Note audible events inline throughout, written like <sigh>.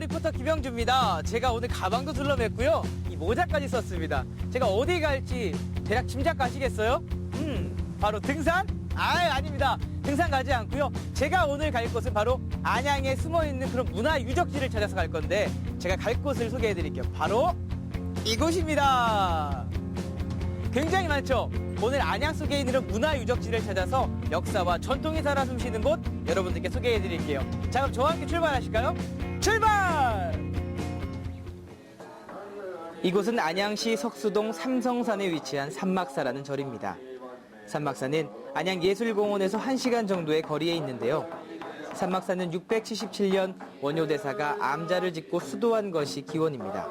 리포터 김영주입니다. 제가 오늘 가방도 둘러맸고요. 이 모자까지 썼습니다. 제가 어디 갈지 대략 짐작 가시겠어요? 음, 바로 등산? 아, 아닙니다. 등산 가지 않고요. 제가 오늘 갈 곳은 바로 안양에 숨어 있는 그런 문화 유적지를 찾아서 갈 건데 제가 갈 곳을 소개해 드릴게요. 바로 이곳입니다. 굉장히 많죠? 오늘 안양 속에 있는 문화 유적지를 찾아서 역사와 전통이 살아 숨쉬는 곳 여러분들께 소개해 드릴게요. 자, 그럼 저와 함께 출발하실까요? 출발! 이곳은 안양시 석수동 삼성산에 위치한 산막사라는 절입니다. 산막사는 안양예술공원에서 1시간 정도의 거리에 있는데요. 산막사는 677년 원효대사가 암자를 짓고 수도한 것이 기원입니다.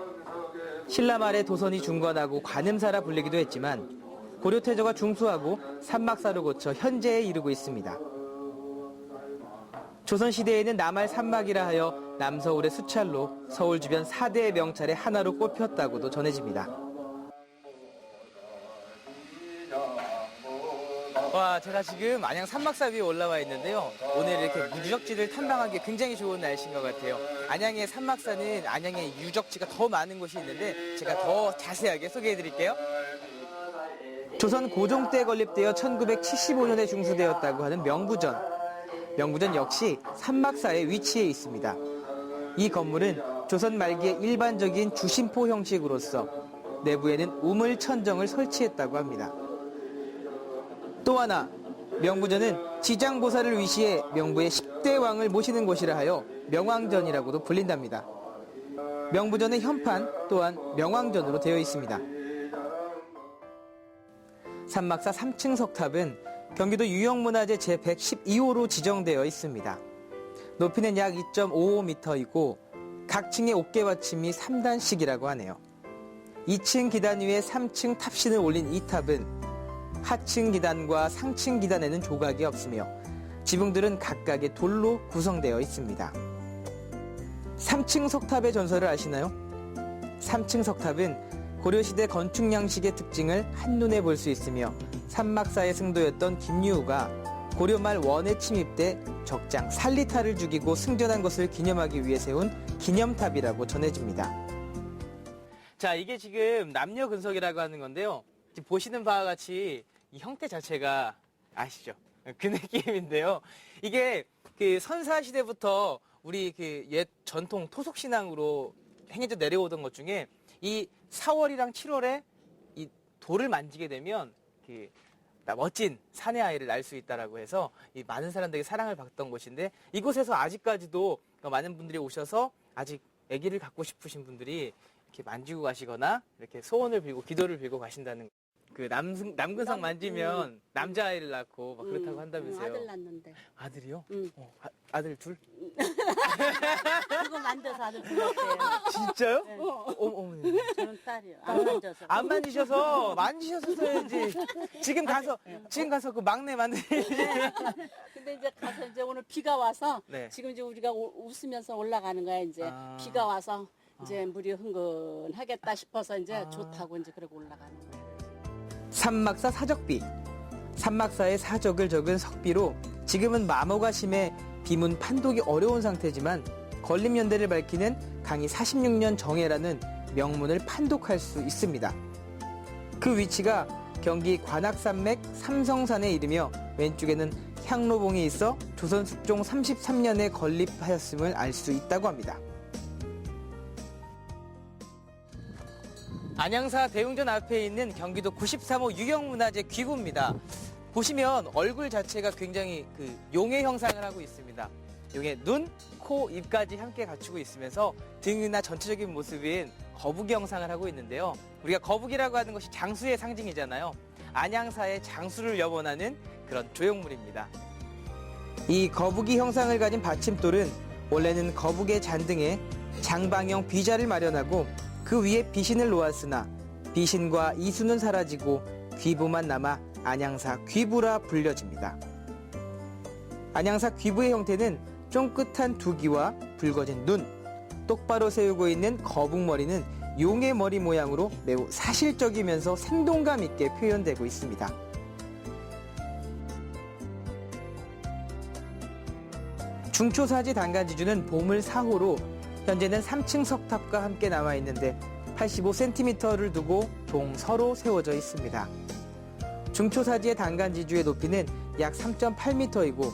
신라 말에 도선이 중건하고 관음사라 불리기도 했지만 고려태조가 중수하고 산막사로 고쳐 현재에 이르고 있습니다. 조선시대에는 남할 산막이라 하여 남서울의 수찰로 서울 주변 4대의 명찰의 하나로 꼽혔다고도 전해집니다. 와, 제가 지금 안양 산막사 위에 올라와 있는데요. 오늘 이렇게 유적지를 탐방하기 굉장히 좋은 날씨인 것 같아요. 안양의 산막사는 안양의 유적지가 더 많은 곳이 있는데 제가 더 자세하게 소개해 드릴게요. 조선 고종 때 건립되어 1975년에 중수되었다고 하는 명부전. 명부전 역시 산막사의 위치해 있습니다. 이 건물은 조선 말기의 일반적인 주심포 형식으로서 내부에는 우물 천정을 설치했다고 합니다. 또 하나 명부전은 지장보살을 위시해 명부의 10대 왕을 모시는 곳이라 하여 명왕전이라고도 불린답니다. 명부전의 현판 또한 명왕전으로 되어 있습니다. 산막사 3층 석탑은 경기도 유형문화재 제112호로 지정되어 있습니다. 높이는 약 2.55m이고 각 층의 옥계 받침이 3단씩이라고 하네요. 2층 기단 위에 3층 탑신을 올린 이 탑은 하층 기단과 상층 기단에는 조각이 없으며 지붕들은 각각의 돌로 구성되어 있습니다. 3층 석탑의 전설을 아시나요? 3층 석탑은 고려시대 건축 양식의 특징을 한눈에 볼 수 있으며 산막사의 승도였던 김유우가 고려 말 원에 침입돼 적장 살리타를 죽이고 승전한 것을 기념하기 위해 세운 기념탑이라고 전해집니다. 자, 이게 지금 남녀 근석이라고 하는 건데요. 보시는 바와 같이 이 형태 자체가 아시죠? 그 느낌인데요. 이게 그 선사 시대부터 우리 그 옛 전통 토속 신앙으로 행해져 내려오던 것 중에 이 4월이랑 7월에 이 돌을 만지게 되면 그 멋진 사내 아이를 낳을 수 있다라고 해서 이 많은 사람들에게 사랑을 받던 곳인데 이곳에서 아직까지도 많은 분들이 오셔서 아직 아기를 갖고 싶으신 분들이 이렇게 만지고 가시거나 이렇게 소원을 빌고 기도를 빌고 가신다는 그 남, 남근석 남- 만지면 남자아이를 낳고 막 그렇다고 음, 한다면서요. 음, 아들 낳는데. 아들이요? 응. 어, 아, 들 둘? <laughs> 그거 만져서 아들 불렀대요. 진짜요? 네. 어, 어머니. 저는 딸이요. 안 만져서. 안 만지셔서 만지셔서 써야지. 지금 가서 지금 가서 그 막내 만드시. 근데 이제 가서 이제 오늘 비가 와서 네. 지금 이제 우리가 오- 웃으면서 올라가는 거야 이제 아. 비가 와서 이제 물이 흥건하겠다 싶어서 이제 아. 좋다고 이제 그러고 올라가는 거야. 산막사 사적비. 산막사의 사적을 적은 석비로 지금은 마모가 심해 비문 판독이 어려운 상태지만 건립연대를 밝히는 강의 46년 정해라는 명문을 판독할 수 있습니다. 그 위치가 경기 관악산맥 삼성산에 이르며 왼쪽에는 향로봉이 있어 조선 숙종 33년에 건립하였음을 알 수 있다고 합니다. 안양사 대웅전 앞에 있는 경기도 93호 유형문화재 귀구입니다. 보시면 얼굴 자체가 굉장히 그 용의 형상을 하고 있습니다. 용의 눈, 코, 입까지 함께 갖추고 있으면서 등이나 전체적인 모습인 거북이 형상을 하고 있는데요. 우리가 거북이라고 하는 것이 장수의 상징이잖아요. 안양사의 장수를 염원하는 그런 조형물입니다. 이 거북이 형상을 가진 받침돌은 원래는 거북의 잔등에 장방형 비자를 마련하고 그 위에 비신을 놓았으나 비신과 이수는 사라지고 귀부만 남아 안양사 귀부라 불려집니다. 안양사 귀부의 형태는 쫑긋한 두 귀와 붉어진 눈, 똑바로 세우고 있는 거북머리는 용의 머리 모양으로 매우 사실적이면서 생동감 있게 표현되고 있습니다. 중초사지 단간지주는 보물 4호로 현재는 3층 석탑과 함께 남아 있는데 85cm를 두고 동서로 세워져 있습니다. 중초사지의 단간지주의 높이는 약 3.8m이고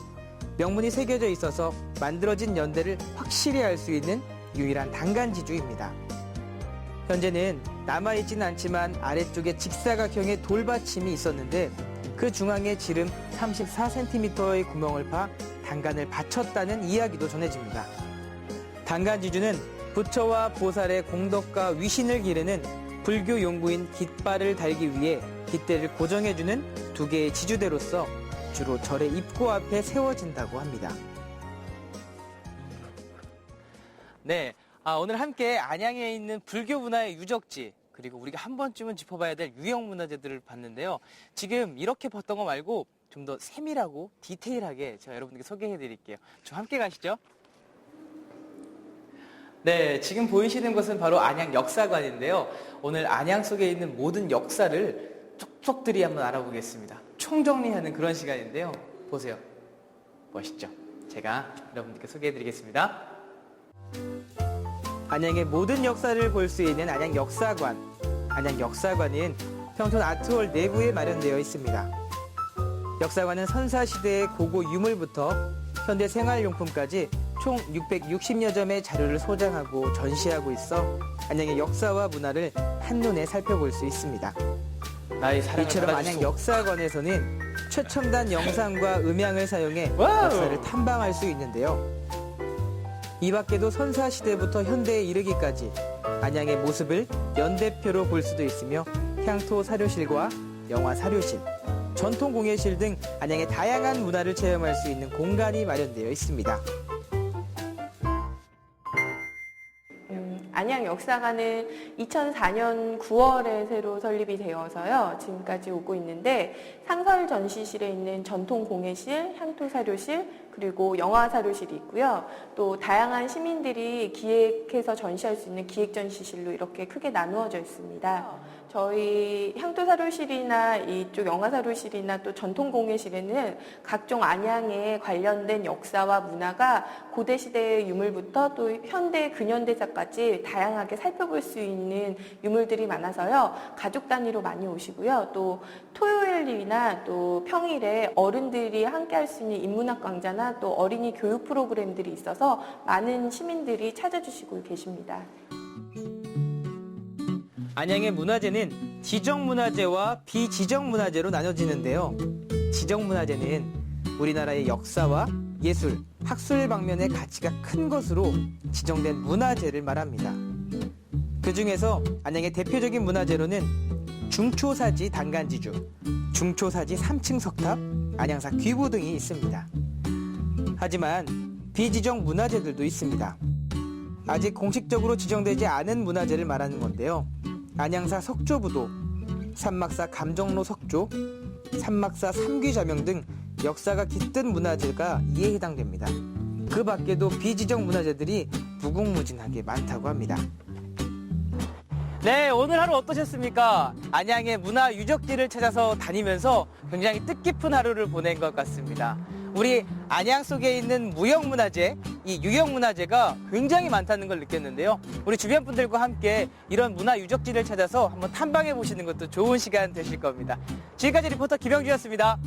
명문이 새겨져 있어서 만들어진 연대를 확실히 알 수 있는 유일한 단간지주입니다. 현재는 남아있지는 않지만 아래쪽에 직사각형의 돌받침이 있었는데 그 중앙에 지름 34cm의 구멍을 파 단간을 받쳤다는 이야기도 전해집니다. 단간지주는 부처와 보살의 공덕과 위신을 기르는 불교 용구인 깃발을 달기 위해 깃대를 고정해주는 두 개의 지주대로서 주로 절의 입구 앞에 세워진다고 합니다. 네, 아, 오늘 함께 안양에 있는 불교 문화의 유적지 그리고 우리가 한 번쯤은 짚어봐야 될 유형 문화재들을 봤는데요. 지금 이렇게 봤던 거 말고 좀 더 세밀하고 디테일하게 제가 여러분들께 소개해 드릴게요. 좀 함께 가시죠. 네, 지금 보이시는 것은 바로 안양 역사관인데요. 오늘 안양 속에 있는 모든 역사를 쪽쪽들이 한번 알아보겠습니다. 총정리하는 그런 시간인데요. 보세요. 멋있죠? 제가 여러분들께 소개해 드리겠습니다. 안양의 모든 역사를 볼 수 있는 안양 역사관. 안양 역사관은 평촌 아트홀 내부에 마련되어 있습니다. 역사관은 선사시대의 고고 유물부터 현대 생활용품까지 총 660여 점의 자료를 소장하고 전시하고 있어 안양의 역사와 문화를 한눈에 살펴볼 수 있습니다. 이처럼 안양 역사관에서는 최첨단 영상과 음향을 사용해 와우. 역사를 탐방할 수 있는데요. 이 밖에도 선사 시대부터 현대에 이르기까지 안양의 모습을 연대표로 볼 수도 있으며 향토 사료실과 영화 사료실, 전통 공예실 등 안양의 다양한 문화를 체험할 수 있는 공간이 마련되어 있습니다. 음, 안양 역사관은 2004년 9월에 새로 설립이 되어서요. 지금까지 오고 있는데 상설 전시실에 있는 전통 공예실, 향토 사료실, 그리고 영화 사료실이 있고요. 또 다양한 시민들이 기획해서 전시할 수 있는 기획 전시실로 이렇게 크게 나누어져 있습니다. 저희 향토 사료실이나 이쪽 영화 사료실이나 또 전통 공예실에는 각종 안양에 관련된 역사와 문화가 고대 시대의 유물부터 또 현대 근현대사까지 다양하게 살펴볼 수 있는 유물들이 많아서요. 가족 단위로 많이 오시고요. 또 토요일이나 또 평일에 어른들이 함께 할 수 있는 인문학 강좌나 또 어린이 교육 프로그램들이 있어서 많은 시민들이 찾아주시고 계십니다. 안양의 문화재는 지정문화재와 비지정문화재로 나눠지는데요. 지정문화재는 우리나라의 역사와 예술, 학술 방면의 가치가 큰 것으로 지정된 문화재를 말합니다. 그 중에서 안양의 대표적인 문화재로는 중초사지 단간지주, 중초사지 3층 석탑, 안양사 귀부 등이 있습니다. 하지만 비지정 문화재들도 있습니다. 아직 공식적으로 지정되지 않은 문화재를 말하는 건데요. 안양사 석조부도, 산막사 감정로 석조, 산막사 삼귀자명 등 역사가 깃든 문화재가 이에 해당됩니다. 그 밖에도 비지정 문화재들이 무궁무진하게 많다고 합니다. 네, 오늘 하루 어떠셨습니까? 안양의 문화 유적지를 찾아서 다니면서 굉장히 뜻깊은 하루를 보낸 것 같습니다. 우리 안양 속에 있는 무형문화재, 이 유형문화재가 굉장히 많다는 걸 느꼈는데요. 우리 주변 분들과 함께 이런 문화 유적지를 찾아서 한번 탐방해 보시는 것도 좋은 시간 되실 겁니다. 지금까지 리포터 김영주였습니다.